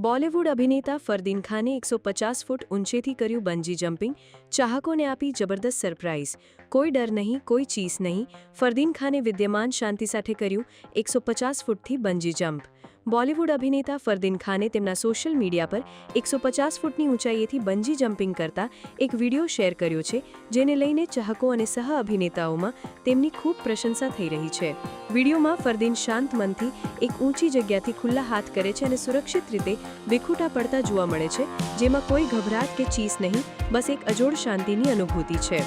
બોલિવૂડ અભિનેતા ફરદીન ખાને એકસો પચાસ ફૂટ ઊંચેથી કર્યું બંજી જમ્પિંગ, ચાહકોને આપી જબરદસ્ત સરપ્રાઇઝ કોઈ ડર નહીં, કોઈ ચીસ નહીં. ફરદીન ખાને વિદ્યમાન શાંતિ સાથે કર્યું, એકસો પચાસ ફૂટથી બંજી જમ્પ બોલિવૂડ અભિનેતા ફરદીન ખાને તેમના સોશિયલ મીડિયા પર એકસો પચાસ ફૂટની ઊંચાઈએથી બંજી જમ્પિંગ કરતા એક વીડિયો શેર કર્યો છે, જેને લઈને ચાહકો અને સહ અભિનેતાઓમાં તેમની ખૂબ પ્રશંસા થઈ રહી છે. વિડીયોમાં ફરદીન શાંત મનથી એક ઊંચી જગ્યાથી ખુલ્લા હાથ કરે છે અને સુરક્ષિત રીતે વિખૂટા પડતા જોવા મળે છે, જેમાં કોઈ ગભરાટ કે ચીસ નહીં, બસ એક અજોડ શાંતિની અનુભૂતિ છે.